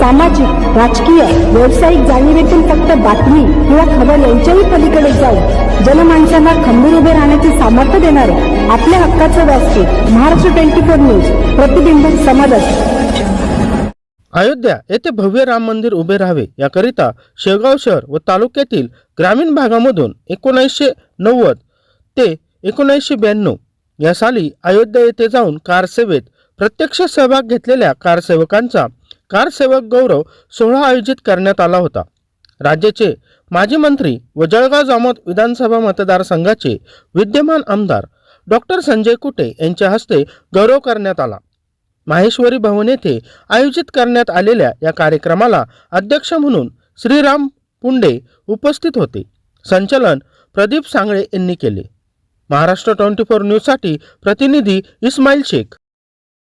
सामाजिक राजकीय व्यावसायिक जाणीवेतून फक्त बातमी किंवा खबर यांच्याही पलीकडे जाऊन जनमानसांना खंबीर उभे राहण्याचे सामर्थ्य देणारे आपल्या हक्काचं व्यासपीठ महाराष्ट्र ट्वेंटी फोर न्यूज प्रतिबिंब समाजाचे अयोध्या येथे भव्य राम मंदिर उभे राहावे याकरिता शेगाव शहर व तालुक्यातील ग्रामीण भागामधून एकोणीसशे नव्वद ते एकोणीसशे ब्याण्णव या साली अयोध्या येथे जाऊन कारसेवेत प्रत्यक्ष सहभाग घेतलेल्या कारसेवकांचा कारसेवक गौरव सोहळा आयोजित करण्यात आला होता. राज्याचे माजी मंत्री व जळगाव जामोद विधानसभा मतदारसंघाचे विद्यमान आमदार डॉक्टर संजय कुटे यांच्या हस्ते गौरव करण्यात आला. माहेश्वरी भवन येथे आयोजित करण्यात आलेल्या या कार्यक्रमाला अध्यक्ष म्हणून श्रीराम पुंडे उपस्थित होते. संचलन प्रदीप सांगळे यांनी केले. महाराष्ट्र ट्वेंटी फोर न्यूजसाठी प्रतिनिधी इस्माईल शेख.